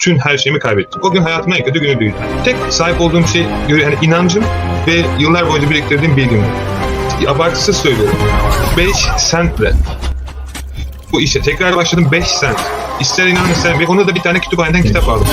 bütün her şeyimi kaybettim. O gün hayatımın en kötü günüydü. Tek sahip olduğum şey yani inancım ve yıllar boyunca biriktirdiğim bilgimdi. Abartısız söylüyorum. 5 sentle bu işe tekrar başladım 5 sent. İster inanın ister ve onu da bir tane kütüphaneden kitap aldım.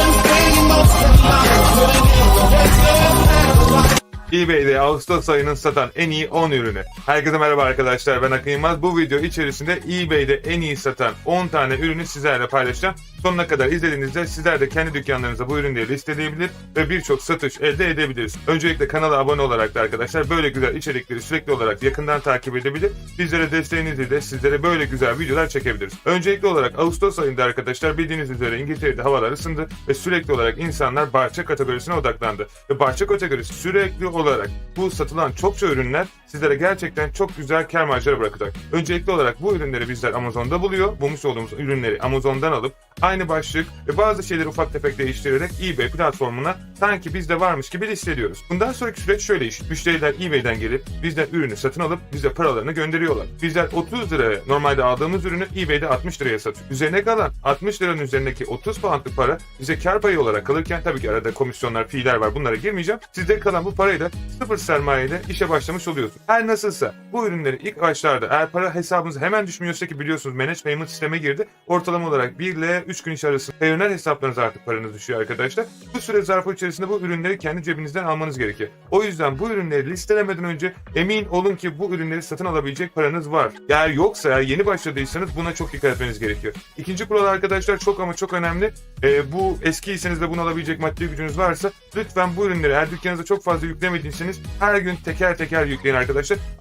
eBay'de Ağustos ayının satan en iyi 10 ürünü. Herkese merhaba arkadaşlar ben Akın Yılmaz. Bu video içerisinde eBay'de en iyi satan 10 tane ürünü sizlerle paylaşacağım. Sonuna kadar izlediğinizde sizler de kendi dükkanlarınıza bu ürünleri listeleyebilir ve birçok satış elde edebilirsiniz. Öncelikle kanala abone olarak da arkadaşlar böyle güzel içerikleri sürekli olarak yakından takip edebilir. Bizlere desteğinizi de sizlere böyle güzel videolar çekebiliriz. Öncelikli olarak Ağustos ayında arkadaşlar bildiğiniz üzere İngiltere'de havalar ısındı ve sürekli olarak insanlar bahçe kategorisine odaklandı. Ve bahçe kategorisi sürekli olarak bu satılan çokça ürünler sizlere gerçekten çok güzel kar marjları bırakacak. Öncelikli olarak bu ürünleri bizler Amazon'da buluyor. Bulmuş olduğumuz ürünleri Amazon'dan alıp aynı başlık ve bazı şeyleri ufak tefek değiştirerek eBay platformuna sanki bizde varmış gibi listeliyoruz. Bundan sonraki süreç şöyle iş. Müşteriler eBay'den gelip bizden ürünü satın alıp bize paralarını gönderiyorlar. Bizler 30 liraya normalde aldığımız ürünü eBay'de 60 liraya satıyor. Üzerine kalan 60 liranın üzerindeki 30 poundlık para bize kar payı olarak kalırken tabii ki arada komisyonlar, fiiller var bunlara girmeyeceğim. Sizde kalan bu parayı da sıfır sermayeyle işe başlamış oluyorsunuz. Her nasılsa bu ürünleri ilk başlarda eğer para hesabınıza hemen düşmüyorsa ki biliyorsunuz Manage Payment sisteme girdi. Ortalama olarak 1 ile 3 gün içi arasında peyonel hesaplarınıza artık paranız düşüyor arkadaşlar. Bu süre zarfı içerisinde bu ürünleri kendi cebinizden almanız gerekiyor. O yüzden bu ürünleri listelemeden önce emin olun ki bu ürünleri satın alabilecek paranız var. Eğer yoksa eğer yeni başladıysanız buna çok dikkat etmeniz gerekiyor. İkinci kural arkadaşlar çok ama çok önemli. Ee, bu eskiyseniz de bunu alabilecek maddi gücünüz varsa lütfen bu ürünleri eğer dükkanınıza çok fazla yüklemediyseniz her gün teker teker yükleyin arkadaşlar.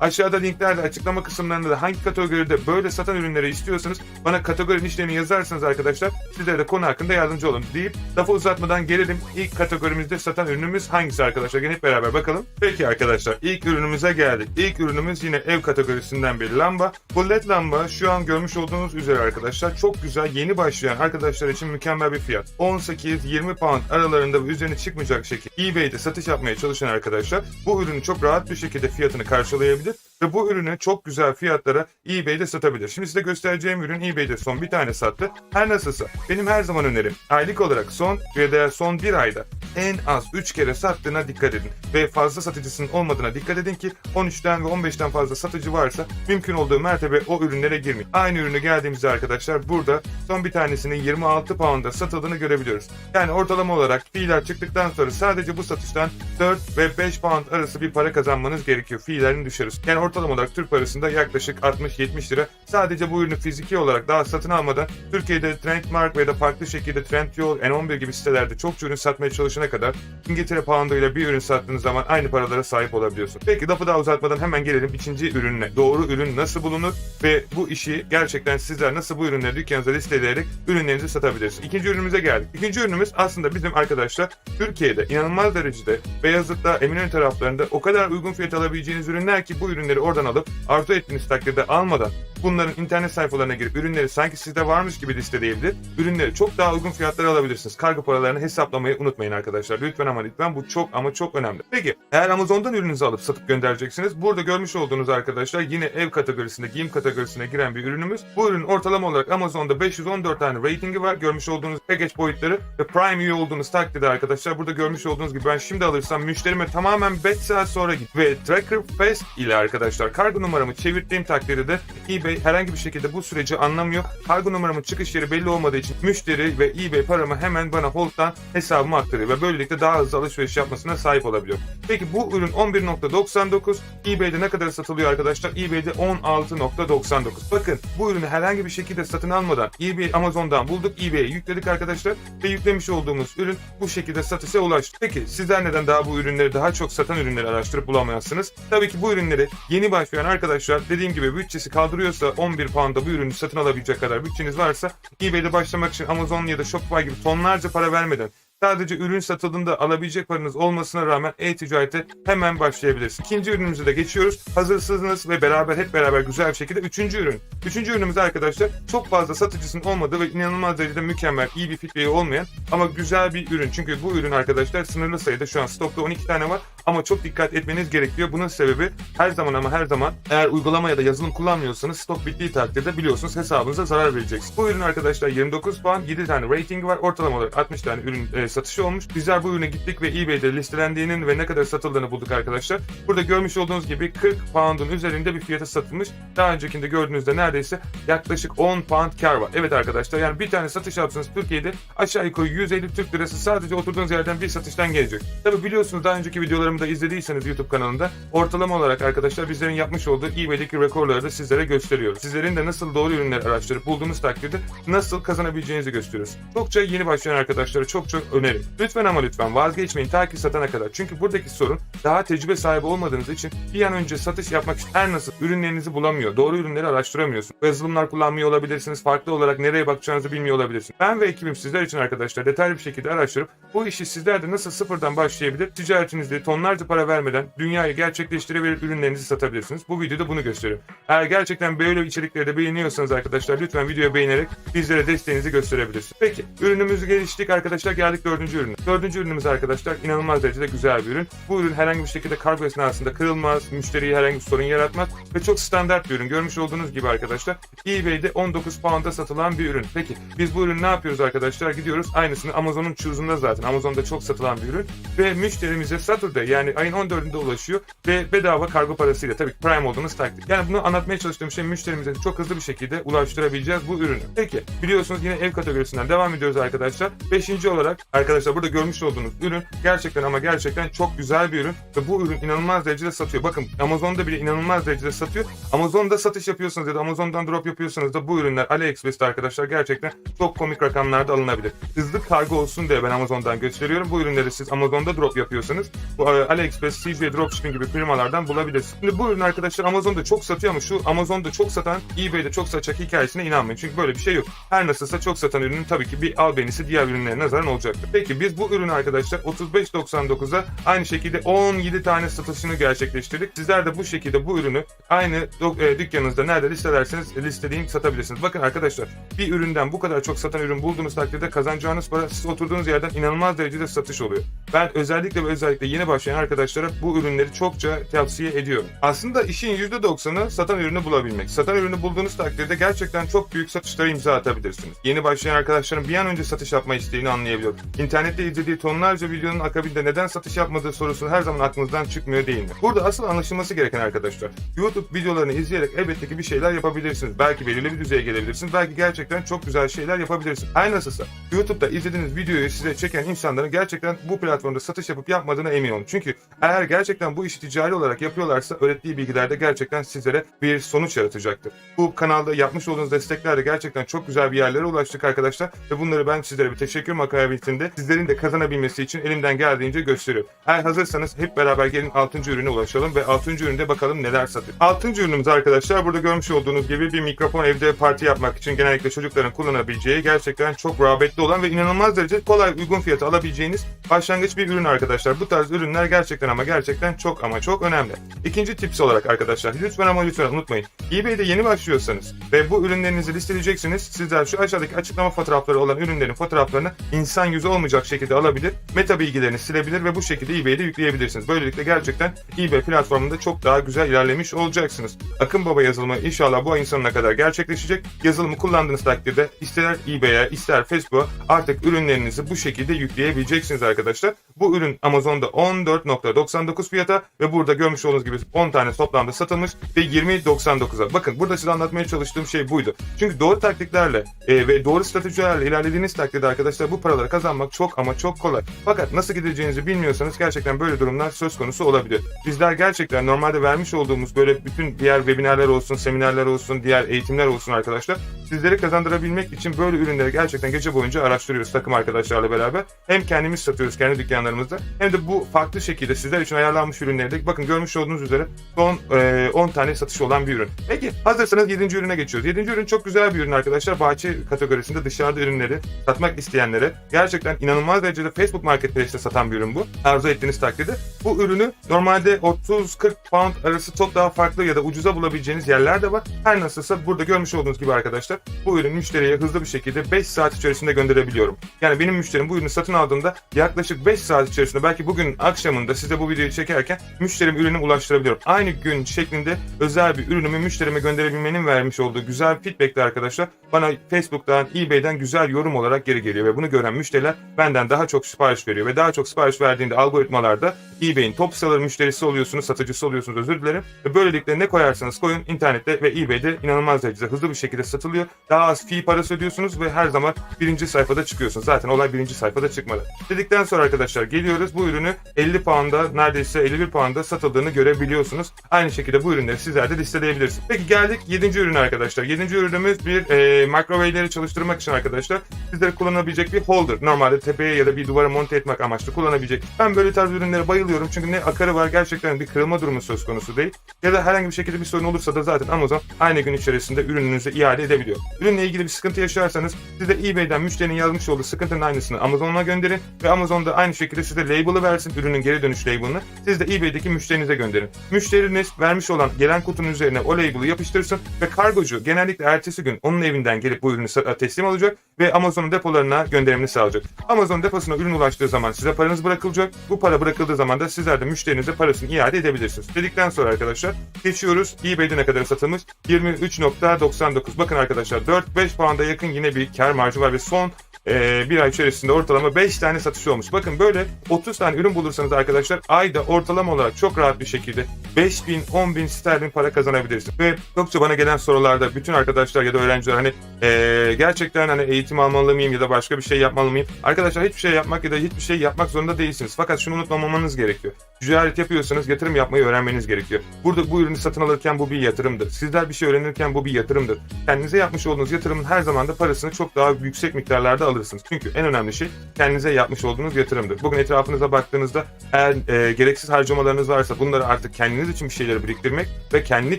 Aşağıda linklerde açıklama kısımlarında da hangi kategoride böyle satan ürünleri istiyorsanız bana kategori işlerini yazarsanız arkadaşlar sizlere de konu hakkında yardımcı olun deyip lafı uzatmadan gelelim ilk kategorimizde satan ürünümüz hangisi arkadaşlar? Gelin hep beraber bakalım. Peki arkadaşlar ilk ürünümüze geldik. İlk ürünümüz yine ev kategorisinden bir lamba. Bu led lamba şu an görmüş olduğunuz üzere arkadaşlar çok güzel yeni başlayan arkadaşlar için mükemmel bir fiyat. 18-20 pound aralarında üzerine çıkmayacak şekilde eBay'de satış yapmaya çalışan arkadaşlar bu ürünü çok rahat bir şekilde fiyatını karşılayabilir ve bu ürünü çok güzel fiyatlara eBay'de satabilir. Şimdi size göstereceğim ürün eBay'de son bir tane sattı. Her nasılsa benim her zaman önerim aylık olarak son ya da son bir ayda en az 3 kere sattığına dikkat edin. Ve fazla satıcısının olmadığına dikkat edin ki 13'ten ve 15'ten fazla satıcı varsa mümkün olduğu mertebe o ürünlere girmeyin. Aynı ürünü geldiğimizde arkadaşlar burada son bir tanesinin 26 pound'a satıldığını görebiliyoruz. Yani ortalama olarak fiiller çıktıktan sonra sadece bu satıştan 4 ve 5 pound arası bir para kazanmanız gerekiyor. Fiillerin düşeriz. Yani ortalama olarak Türk parasında yaklaşık 60-70 lira. Sadece bu ürünü fiziki olarak daha satın almadan Türkiye'de Trendmark veya da farklı şekilde Trendyol, N11 gibi sitelerde çok ürün satmaya çalışana kadar İngiltere pounduyla bir ürün sattığınız zaman aynı paralara sahip olabiliyorsun. Peki lafı daha uzatmadan hemen gelelim ikinci ürününe. Doğru ürün nasıl bulunur ve bu işi gerçekten sizler nasıl bu ürünleri dükkanınıza listeleyerek ürünlerinizi satabilirsiniz. İkinci ürünümüze geldik. İkinci ürünümüz aslında bizim arkadaşlar Türkiye'de inanılmaz derecede Beyazıt'ta, Eminönü taraflarında o kadar uygun fiyat alabileceğiniz ürünler ki bu ürünleri oradan alıp arzu ettiğiniz takdirde almadan bunların internet sayfalarına girip ürünleri sanki sizde varmış gibi listeleyebilir. Ürünleri çok daha uygun fiyatlara alabilirsiniz. Kargo paralarını hesaplamayı unutmayın arkadaşlar. Lütfen ama lütfen bu çok ama çok önemli. Peki eğer Amazon'dan ürününüzü alıp satıp göndereceksiniz. Burada görmüş olduğunuz arkadaşlar yine ev kategorisinde, giyim kategorisine giren bir ürünümüz. Bu ürün ortalama olarak Amazon'da 514 tane ratingi var. Görmüş olduğunuz package boyutları ve Prime üye olduğunuz takdirde arkadaşlar burada görmüş olduğunuz gibi ben şimdi alırsam müşterime tamamen 5 saat sonra git. Ve Tracker Fast ile arkadaşlar kargo numaramı çevirdiğim takdirde de eBay herhangi bir şekilde bu süreci anlamıyor. Kargo numaramın çıkış yeri belli olmadığı için müşteri ve eBay paramı hemen bana Hold'dan hesabıma aktarıyor ve böylelikle daha hızlı alışveriş yapmasına sahip olabiliyor. Peki bu ürün 11.99 eBay'de ne kadar satılıyor arkadaşlar? eBay'de 16.99. Bakın bu ürünü herhangi bir şekilde satın almadan eBay Amazon'dan bulduk, eBay'e yükledik arkadaşlar ve yüklemiş olduğumuz ürün bu şekilde satışa ulaştı. Peki sizler neden daha bu ürünleri daha çok satan ürünleri araştırıp bulamıyorsunuz? Tabii ki bu ürünleri yeni başlayan arkadaşlar dediğim gibi bütçesi kaldırıyorsa 11 pound'a bu ürünü satın alabilecek kadar bütçeniz varsa eBay'de başlamak için Amazon ya da Shopify gibi tonlarca para vermeden Sadece ürün satıldığında alabilecek paranız olmasına rağmen e-ticarete hemen başlayabilirsiniz. İkinci ürünümüze de geçiyoruz. Hazırsınız ve beraber hep beraber güzel bir şekilde üçüncü ürün. Üçüncü ürünümüz arkadaşlar çok fazla satıcısının olmadığı ve inanılmaz derecede mükemmel, iyi bir fitliği olmayan ama güzel bir ürün. Çünkü bu ürün arkadaşlar sınırlı sayıda şu an stokta 12 tane var Ama çok dikkat etmeniz gerekiyor. Bunun sebebi her zaman ama her zaman eğer uygulama ya da yazılım kullanmıyorsanız stok bittiği takdirde biliyorsunuz hesabınıza zarar vereceksiniz. Bu ürün arkadaşlar 29 puan, 7 tane ratingi var. Ortalama olarak 60 tane ürün e, satışı olmuş. Bizler bu ürüne gittik ve eBay'de listelendiğinin ve ne kadar satıldığını bulduk arkadaşlar. Burada görmüş olduğunuz gibi 40 pound'un üzerinde bir fiyata satılmış. Daha öncekinde gördüğünüzde neredeyse yaklaşık 10 pound kar var. Evet arkadaşlar yani bir tane satış yapsanız Türkiye'de aşağı yukarı 150 Türk lirası sadece oturduğunuz yerden bir satıştan gelecek. Tabi biliyorsunuz daha önceki videolarımı da izlediyseniz YouTube kanalında ortalama olarak arkadaşlar bizlerin yapmış olduğu eBay'deki rekorları da sizlere gösteriyoruz. Sizlerin de nasıl doğru ürünleri araştırıp bulduğunuz takdirde nasıl kazanabileceğinizi gösteriyoruz. Çokça yeni başlayan arkadaşlara çok çok önerim. Lütfen ama lütfen vazgeçmeyin ta ki satana kadar. Çünkü buradaki sorun daha tecrübe sahibi olmadığınız için bir an önce satış yapmak için her nasıl ürünlerinizi bulamıyor. Doğru ürünleri araştıramıyorsunuz. Yazılımlar kullanmıyor olabilirsiniz. Farklı olarak nereye bakacağınızı bilmiyor olabilirsiniz. Ben ve ekibim sizler için arkadaşlar detaylı bir şekilde araştırıp bu işi sizler de nasıl sıfırdan başlayabilir, ticaretinizde tonlarca para vermeden dünyayı gerçekleştirebilir ürünlerinizi satabilirsiniz. Bu videoda bunu gösteriyor. Eğer gerçekten böyle içerikleri de beğeniyorsanız arkadaşlar lütfen videoyu beğenerek bizlere desteğinizi gösterebilirsiniz. Peki ürünümüzü geliştirdik arkadaşlar geldik dördüncü ürüne. Dördüncü ürünümüz arkadaşlar inanılmaz derecede güzel bir ürün. Bu ürün herhangi bir şekilde kargo esnasında kırılmaz, müşteriye herhangi bir sorun yaratmaz ve çok standart bir ürün. Görmüş olduğunuz gibi arkadaşlar eBay'de 19 pound'a satılan bir ürün. Peki biz bu ürünü ne yapıyoruz arkadaşlar? Gidiyoruz aynısını Amazon'un çuzunda zaten. Amazon'da çok satılan bir ürün ve müşterimize Saturday yani ayın 14'ünde ulaşıyor ve bedava kargo parasıyla tabii Prime olduğunuz takdir. Yani bunu anlatmaya çalıştığım şey müşterimize çok hızlı bir şekilde ulaştırabileceğiz bu ürünü. Peki biliyorsunuz yine ev kategorisinden devam ediyoruz arkadaşlar. Beşinci olarak arkadaşlar burada görmüş olduğunuz ürün gerçekten ama gerçekten çok güzel bir ürün ve bu ürün inanılmaz derecede satıyor. Bakın Amazon'da bile inanılmaz derecede satıyor. Amazon'da satış yapıyorsanız ya da Amazon'dan drop yapıyorsanız da bu ürünler AliExpress'te arkadaşlar gerçekten çok komik rakamlarda alınabilir. Hızlı kargo olsun diye ben Amazon'dan gösteriyorum. Bu ürünleri siz Amazon'da drop yapıyorsanız bu AliExpress, CJ Dropshipping gibi firmalardan bulabilirsiniz. Şimdi bu ürün arkadaşlar Amazon'da çok satıyor ama şu Amazon'da çok satan eBay'de çok satacak hikayesine inanmayın. Çünkü böyle bir şey yok. Her nasılsa çok satan ürünün tabii ki bir albenisi diğer ürünlere nazaran olacaktır. Peki biz bu ürünü arkadaşlar 35.99'a aynı şekilde 17 tane satışını gerçekleştirdik. Sizler de bu şekilde bu ürünü aynı e, dükkanınızda nerede listelerseniz listeleyin satabilirsiniz. Bakın arkadaşlar bir üründen bu kadar çok satan ürün bulduğunuz takdirde kazanacağınız para siz oturduğunuz yerden inanılmaz derecede satış oluyor. Ben özellikle ve özellikle yeni başlayan arkadaşlara bu ürünleri çokça tavsiye ediyorum. Aslında işin %90'ı satan ürünü bulabilmek. Satan ürünü bulduğunuz takdirde gerçekten çok büyük satışlara imza atabilirsiniz. Yeni başlayan arkadaşların bir an önce satış yapma isteğini anlayabiliyorum. İnternette izlediği tonlarca videonun akabinde neden satış yapmadığı sorusu her zaman aklınızdan çıkmıyor değil mi? Burada asıl anlaşılması gereken arkadaşlar. YouTube videolarını izleyerek elbette ki bir şeyler yapabilirsiniz. Belki belirli bir düzeye gelebilirsiniz. Belki gerçekten çok güzel şeyler yapabilirsiniz. Her nasılsa YouTube'da izlediğiniz videoyu size çeken insanların gerçekten bu platformda satış yapıp yapmadığına emin olun. Çünkü eğer gerçekten bu işi ticari olarak yapıyorlarsa öğrettiği bilgiler de gerçekten sizlere bir sonuç yaratacaktır. Bu kanalda yapmış olduğunuz desteklerle gerçekten çok güzel bir yerlere ulaştık arkadaşlar ve bunları ben sizlere bir teşekkür makabetinde sizlerin de kazanabilmesi için elimden geldiğince gösteriyorum. Eğer hazırsanız hep beraber gelin 6. ürüne ulaşalım ve 6. üründe bakalım neler satıyor. 6. ürünümüz arkadaşlar burada görmüş olduğunuz gibi bir mikrofon evde parti yapmak için genellikle çocukların kullanabileceği gerçekten çok rağbetli olan ve inanılmaz derece kolay uygun fiyata alabileceğiniz başlangıç bir ürün arkadaşlar. Bu tarz ürünler gerçekten ama gerçekten çok ama çok önemli. İkinci tips olarak arkadaşlar lütfen ama lütfen unutmayın. eBay'de yeni başlıyorsanız ve bu ürünlerinizi listeleyeceksiniz. Sizler şu aşağıdaki açıklama fotoğrafları olan ürünlerin fotoğraflarını insan yüzü olmayacak şekilde alabilir, meta bilgilerini silebilir ve bu şekilde eBay'de yükleyebilirsiniz. Böylelikle gerçekten eBay platformunda çok daha güzel ilerlemiş olacaksınız. Akın Baba yazılımı inşallah bu ayın sonuna kadar gerçekleşecek. Yazılımı kullandığınız takdirde ister eBay'e ister Facebook'a artık ürünlerinizi bu şekilde yükleyebileceksiniz arkadaşlar. Bu ürün Amazon'da 14.99 fiyata ve burada görmüş olduğunuz gibi 10 tane toplamda satılmış ve 20.99'a. Bakın burada size anlatmaya çalıştığım şey buydu. Çünkü doğru taktiklerle e, ve doğru stratejilerle ilerlediğiniz takdirde arkadaşlar bu paraları kazanmak çok ama çok kolay. Fakat nasıl gideceğinizi bilmiyorsanız gerçekten böyle durumlar söz konusu olabilir. Bizler gerçekten normalde vermiş olduğumuz böyle bütün diğer webinarlar olsun, seminerler olsun, diğer eğitimler olsun arkadaşlar. Sizleri kazandırabilmek için böyle ürünleri gerçekten gece boyunca araştırıyoruz takım arkadaşlarla beraber. Hem kendimiz satıyoruz kendi dükkanlarımızda hem de bu farklı şekilde sizler için ayarlanmış ürünleri de bakın görmüş olduğunuz üzere son e, 10 tane satışı olan bir ürün. Peki hazırsanız 7. ürüne geçiyoruz. 7. ürün çok güzel bir ürün arkadaşlar. Bahçe kategorisinde dışarıda ürünleri satmak isteyenlere gerçekten inanılmaz derecede Facebook Marketplace'te satan bir ürün bu. Arzu ettiğiniz takdirde. Bu ürünü normalde 30-40 pound arası çok daha farklı ya da ucuza bulabileceğiniz yerler de var. Her nasılsa burada görmüş olduğunuz gibi arkadaşlar bu ürünü müşteriye hızlı bir şekilde 5 saat içerisinde gönderebiliyorum. Yani benim müşterim bu ürünü satın aldığında yaklaşık 5 saat içerisinde belki bugün akşamında size bu videoyu çekerken müşterim ürünü ulaştırabiliyorum. Aynı gün şeklinde özel bir ürünümü müşterime gönderebilmenin vermiş olduğu güzel feedbackler arkadaşlar bana Facebook'tan, eBay'den güzel yorum olarak geri geliyor ve bunu gören müşteriler benden daha çok sipariş veriyor ve daha çok sipariş verdiğinde algoritmalarda eBay'in top sıraları müşterisi oluyorsunuz, satıcısı oluyorsunuz özür dilerim. Ve böylelikle ne koyarsanız koyun internette ve eBay'de inanılmaz derecede hızlı bir şekilde satılıyor. Daha az fee parası ödüyorsunuz ve her zaman birinci sayfada çıkıyorsunuz. Zaten olay birinci sayfada çıkmadı. Dedikten sonra arkadaşlar geliyoruz bu ürünü 50 pound'a neredeyse 51 pound'a satıldığını görebiliyorsunuz. Aynı şekilde bu ürünleri sizler de listeleyebilirsiniz. Peki geldik 7. ürün arkadaşlar. 7. ürünümüz bir e, microwave'leri çalıştırmak için arkadaşlar sizlere kullanabilecek bir holder. Normalde tepeye ya da bir duvara monte etmek amaçlı kullanabilecek. Ben böyle tarz ürünlere bayılıyorum çünkü ne akarı var gerçekten bir kırılma durumu söz konusu değil. Ya da herhangi bir şekilde bir sorun olursa da zaten Amazon aynı gün içerisinde ürününüzü iade edebiliyor. Ürünle ilgili bir sıkıntı yaşarsanız siz de eBay'den müşterinin yazmış olduğu sıkıntının aynısını Amazon'a gönderin ve Amazon da aynı şekilde size label'ı versin ürünün geri dönüş label'ını. Siz de eBay'deki müşterinize gönderin. Müşteriniz vermiş olan gelen kutunun üzerine o label'ı yapıştırsın ve kargocu genellikle ertesi gün onun evinden gelip bu ürünü teslim alacak ve Amazon'un depolarına gönderimini sağlayacak. Amazon deposuna ürün ulaştığı zaman size paranız bırakılacak. Bu para bırakıldığı zaman da sizler de müşterinize parasını iade edebilirsiniz. Dedikten sonra arkadaşlar geçiyoruz. eBay'de ne kadar satılmış? 23.99. Bakın arkadaşlar 4-5 pound'a yakın yine bir kar marjı var ve son e, bir ay içerisinde ortalama 5 tane satışı olmuş. Bakın böyle 30 tane ürün bulursanız arkadaşlar ayda ortalama olarak çok rahat bir şekilde 5000 10000 sterlin para kazanabilirsiniz. Ve çokça bana gelen sorularda bütün arkadaşlar ya da öğrenciler hani e, gerçekten hani eğitim almalı mıyım ya da başka bir şey yapmalı mıyım? Arkadaşlar hiçbir şey yapmak ya da hiçbir şey yapmak zorunda değilsiniz. Fakat şunu unutmamanız gerekiyor. Ticaret yapıyorsanız yatırım yapmayı öğrenmeniz gerekiyor. Burada bu ürünü satın alırken bu bir yatırımdır. Sizler bir şey öğrenirken bu bir yatırımdır. Kendinize yapmış olduğunuz yatırımın her zaman da parasını çok daha yüksek miktarlarda alırsınız. Çünkü en önemli şey kendinize yapmış olduğunuz yatırımdır. Bugün etrafınıza baktığınızda eğer e, gereksiz harcamalarınız varsa bunları artık kendiniz için bir şeyleri biriktirmek ve kendi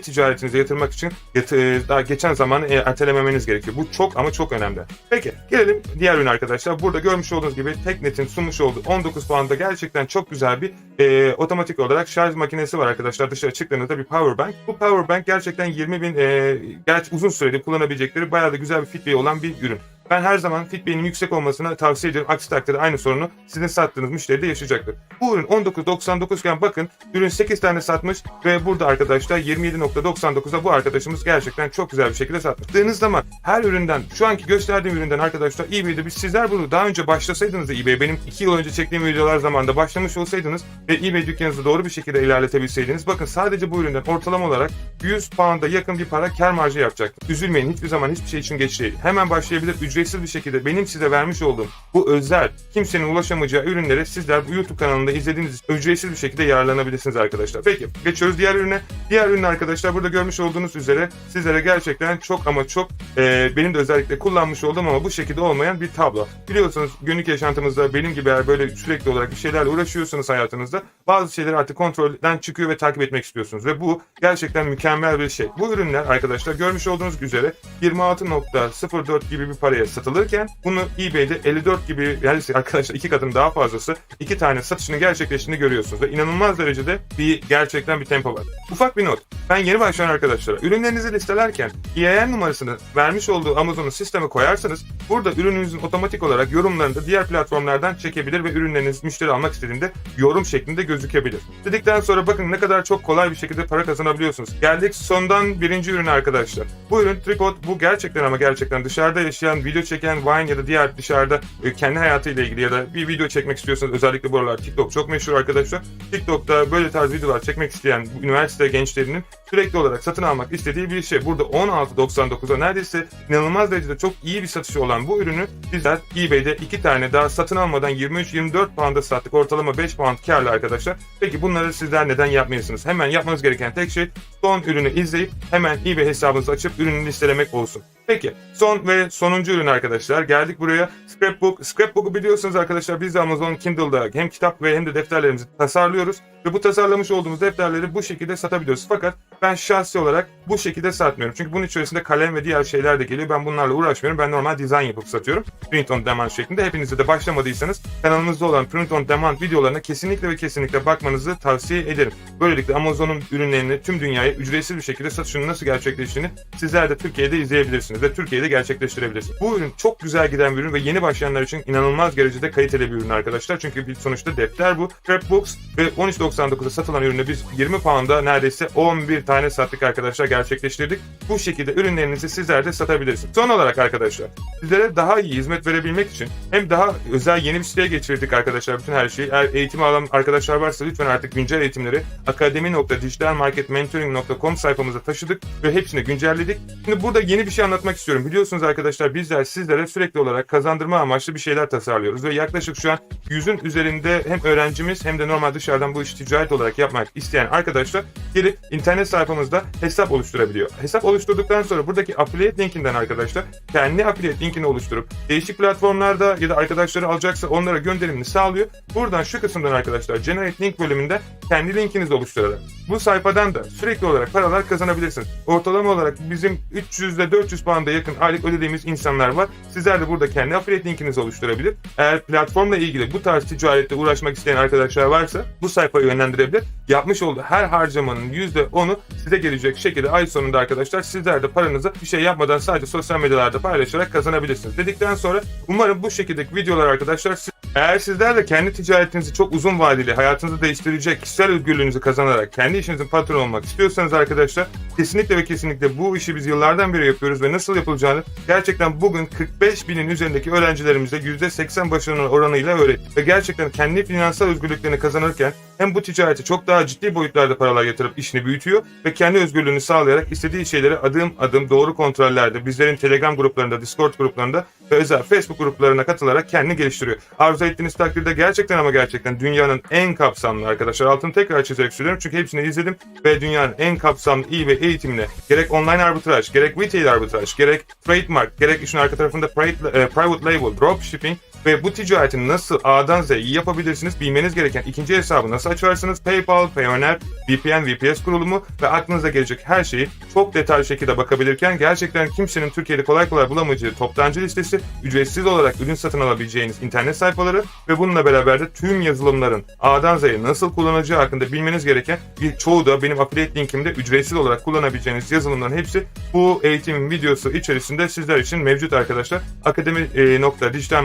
ticaretinize yatırmak için yat- e, daha geçen zamanı e, ertelememeniz gerekiyor. Bu çok ama çok önemli. Peki gelelim diğer ürün arkadaşlar. Burada görmüş olduğunuz gibi Teknet'in sunmuş olduğu 19 puanda gerçekten çok güzel bir e, otomatik olarak şarj makinesi var arkadaşlar. Dışarı çıktığınızda bir power bank. Bu power bank gerçekten 20 bin e, gerçi uzun süreli kullanabilecekleri bayağı da güzel bir Fitbit olan bir ürün. Ben her zaman Fitbit'in yüksek olmasını tavsiye ediyorum. Aksi takdirde aynı sorunu sizin sattığınız müşteri de yaşayacaktır. Bu ürün 19.99 iken bakın ürün 8 tane satmış ve burada arkadaşlar 27.99'da bu arkadaşımız gerçekten çok güzel bir şekilde satmış. Zaman her üründen şu anki gösterdiğim üründen arkadaşlar eBay'de biz sizler bunu daha önce başlasaydınız da eBay benim 2 yıl önce çektiğim videolar zamanında başlamış olsaydınız ve eBay dükkanınızı doğru bir şekilde ilerletebilseydiniz bakın sadece bu üründen ortalama olarak 100 pound'a yakın bir para kar marjı yapacaktır. Üzülmeyin hiçbir zaman hiçbir şey için geç değil. Hemen başlayabilir ücretsiz bir şekilde benim size vermiş olduğum bu özel kimsenin ulaşamayacağı ürünleri sizler bu YouTube kanalında izlediğiniz ücretsiz bir şekilde yararlanabilirsiniz arkadaşlar. Peki geçiyoruz diğer ürüne. Diğer ürün arkadaşlar burada görmüş olduğunuz üzere sizlere gerçekten çok ama çok e, benim de özellikle kullanmış olduğum ama bu şekilde olmayan bir tablo. Biliyorsunuz günlük yaşantımızda benim gibi eğer böyle sürekli olarak bir şeylerle uğraşıyorsanız hayatınızda bazı şeyler artık kontrolden çıkıyor ve takip etmek istiyorsunuz ve bu gerçekten mükemmel bir şey. Bu ürünler arkadaşlar görmüş olduğunuz üzere 26.04 gibi bir paraya satılırken bunu eBay'de 54 gibi yani arkadaşlar iki katın daha fazlası iki tane satışını gerçekleştiğini görüyorsunuz ve inanılmaz derecede bir gerçekten bir tempo var. Ufak bir not. Ben yeni başlayan arkadaşlara ürünlerinizi listelerken EIN numarasını vermiş olduğu Amazon'un sisteme koyarsanız burada ürününüzün otomatik olarak yorumlarını da diğer platformlardan çekebilir ve ürünleriniz müşteri almak istediğinde yorum şeklinde gözükebilir. Dedikten sonra bakın ne kadar çok kolay bir şekilde para kazanabiliyorsunuz. Geldik sondan birinci ürüne arkadaşlar. Bu ürün tripod bu gerçekten ama gerçekten dışarıda yaşayan, video çeken Vine ya da diğer dışarıda e, kendi hayatıyla ilgili ya da bir video çekmek istiyorsanız özellikle bu aralar TikTok çok meşhur arkadaşlar. TikTok'ta böyle tarz videolar çekmek isteyen üniversite gençlerinin sürekli olarak satın almak istediği bir şey. Burada 16.99'a neredeyse inanılmaz derecede çok iyi bir satışı olan bu ürünü bizler eBay'de iki tane daha satın almadan 23-24 pound'a sattık. Ortalama 5 pound karlı arkadaşlar. Peki bunları sizler neden yapmıyorsunuz? Hemen yapmanız gereken tek şey son ürünü izleyip hemen eBay hesabınızı açıp ürünü listelemek olsun. Peki son ve sonuncu ürün arkadaşlar. Geldik buraya. Scrapbook. Scrapbook'u biliyorsunuz arkadaşlar biz de Amazon Kindle'da hem kitap ve hem de defterlerimizi tasarlıyoruz. Ve bu tasarlamış olduğumuz defterleri bu şekilde satabiliyoruz. Fakat Ben şahsi olarak bu şekilde satmıyorum. Çünkü bunun içerisinde kalem ve diğer şeyler de geliyor. Ben bunlarla uğraşmıyorum. Ben normal dizayn yapıp satıyorum. Print on demand şeklinde. Hepinizde de başlamadıysanız kanalımızda olan print on demand videolarına kesinlikle ve kesinlikle bakmanızı tavsiye ederim. Böylelikle Amazon'un ürünlerini tüm dünyaya ücretsiz bir şekilde satışının nasıl gerçekleştiğini sizler de Türkiye'de izleyebilirsiniz ve Türkiye'de gerçekleştirebilirsiniz. Bu ürün çok güzel giden bir ürün ve yeni başlayanlar için inanılmaz derecede kaliteli bir ürün arkadaşlar. Çünkü bir sonuçta defter bu. Scrapbooks ve 13.99'da satılan ürünü biz 20 pound'a neredeyse 11 tane sattık arkadaşlar gerçekleştirdik. Bu şekilde ürünlerinizi sizler de satabilirsiniz. Son olarak arkadaşlar sizlere daha iyi hizmet verebilmek için hem daha özel yeni bir siteye geçirdik arkadaşlar bütün her şeyi. Eğer eğitim alan arkadaşlar varsa lütfen artık güncel eğitimleri akademi.dijitalmarketmentoring.com sayfamıza taşıdık ve hepsini güncelledik. Şimdi burada yeni bir şey anlatmak istiyorum. Biliyorsunuz arkadaşlar bizler sizlere sürekli olarak kazandırma amaçlı bir şeyler tasarlıyoruz ve yaklaşık şu an yüzün üzerinde hem öğrencimiz hem de normal dışarıdan bu işi ticaret olarak yapmak isteyen arkadaşlar gelip internet sayfamızda hesap oluşturabiliyor. Hesap oluşturduktan sonra buradaki affiliate linkinden arkadaşlar kendi affiliate linkini oluşturup değişik platformlarda ya da arkadaşları alacaksa onlara gönderimini sağlıyor. Buradan şu kısımdan arkadaşlar generate link bölümünde kendi linkinizi oluşturarak bu sayfadan da sürekli olarak paralar kazanabilirsiniz. Ortalama olarak bizim 300 ile 400 pound'a yakın aylık ödediğimiz insanlar var. Sizler de burada kendi affiliate linkinizi oluşturabilir. Eğer platformla ilgili bu tarz ticarette uğraşmak isteyen arkadaşlar varsa bu sayfayı yönlendirebilir. Yapmış olduğu her harcamanın %10'u size gelecek şekilde ay sonunda arkadaşlar sizler de paranızı bir şey yapmadan sadece sosyal medyalarda paylaşarak kazanabilirsiniz. Dedikten sonra umarım bu şekildeki videolar arkadaşlar siz eğer sizler de kendi ticaretinizi çok uzun vadeli, hayatınızı değiştirecek, kişisel özgürlüğünüzü kazanarak kendi işinizin patronu olmak istiyorsanız arkadaşlar kesinlikle ve kesinlikle bu işi biz yıllardan beri yapıyoruz ve nasıl yapılacağını gerçekten bugün 45 binin üzerindeki öğrencilerimize %80 başarı oranıyla öğrettik. Ve gerçekten kendi finansal özgürlüklerini kazanırken hem bu ticareti çok daha ciddi boyutlarda paralar yatırıp işini büyütüyor ve kendi özgürlüğünü sağlayarak istediği şeyleri adım adım doğru kontrollerde bizlerin Telegram gruplarında, Discord gruplarında ve özel Facebook gruplarına katılarak kendini geliştiriyor. Arzu ettiğiniz takdirde gerçekten ama gerçekten dünyanın en kapsamlı arkadaşlar altını tekrar çizerek söylüyorum çünkü hepsini izledim ve dünyanın en kapsamlı iyi ve eğitimine gerek online arbitraj, gerek retail arbitraj, gerek trademark, gerek işin arka tarafında private, e, private label, dropshipping ve bu ticareti nasıl A'dan Z'ye iyi yapabilirsiniz bilmeniz gereken ikinci hesabı nasıl açarsınız PayPal, Payoneer, VPN, VPS kurulumu ve aklınıza gelecek her şeyi çok detaylı şekilde bakabilirken gerçekten kimsenin Türkiye'de kolay kolay bulamayacağı toptancı listesi, ücretsiz olarak ürün satın alabileceğiniz internet sayfaları ve bununla beraber de tüm yazılımların A'dan Z'ye nasıl kullanacağı hakkında bilmeniz gereken bir çoğu da benim affiliate linkimde ücretsiz olarak kullanabileceğiniz yazılımların hepsi bu eğitimin videosu içerisinde sizler için mevcut arkadaşlar. Akademi.dijital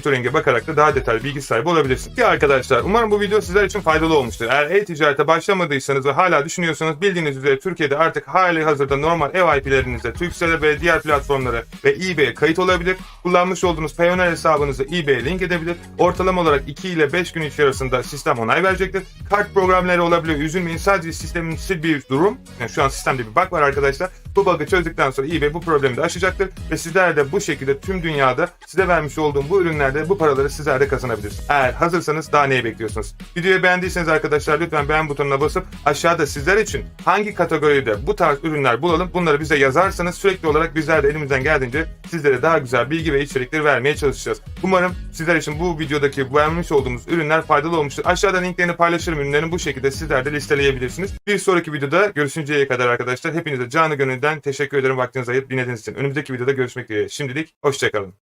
mentoring'e bakarak da daha detaylı bilgi sahibi olabilirsiniz. Ki arkadaşlar umarım bu video sizler için faydalı olmuştur. Eğer e-ticarete başlamadıysanız ve hala düşünüyorsanız bildiğiniz üzere Türkiye'de artık hali hazırda normal ev IP'lerinizde Turkcell'e ve diğer platformlara ve eBay'e kayıt olabilir. Kullanmış olduğunuz Payoneer hesabınızı eBay'e link edebilir. Ortalama olarak 2 ile 5 gün içerisinde sistem onay verecektir. Kart programları olabiliyor. Üzülmeyin sadece sistemin bir durum. Yani şu an sistemde bir bug var arkadaşlar. Bu bug'ı çözdükten sonra eBay bu problemi de aşacaktır ve sizler de bu şekilde tüm dünyada size vermiş olduğum bu ürünlerde bu paraları sizler de kazanabilirsiniz. Eğer hazırsanız daha neyi bekliyorsunuz? Videoyu beğendiyseniz arkadaşlar lütfen beğen butonuna basıp aşağıda sizler için hangi kategoride bu tarz ürünler bulalım bunları bize yazarsanız sürekli olarak bizler de elimizden geldiğince sizlere daha güzel bilgi ve içerikleri vermeye çalışacağız. Umarım sizler için bu videodaki beğenmiş olduğumuz ürünler faydalı olmuştur. Aşağıda linklerini paylaşırım ürünlerin bu şekilde sizler de listeleyebilirsiniz. Bir sonraki videoda görüşünceye kadar arkadaşlar hepinize canı gönülden teşekkür ederim vaktinizi ayırıp dinlediğiniz için. Önümüzdeki videoda görüşmek dileğiyle. Şimdilik hoşçakalın.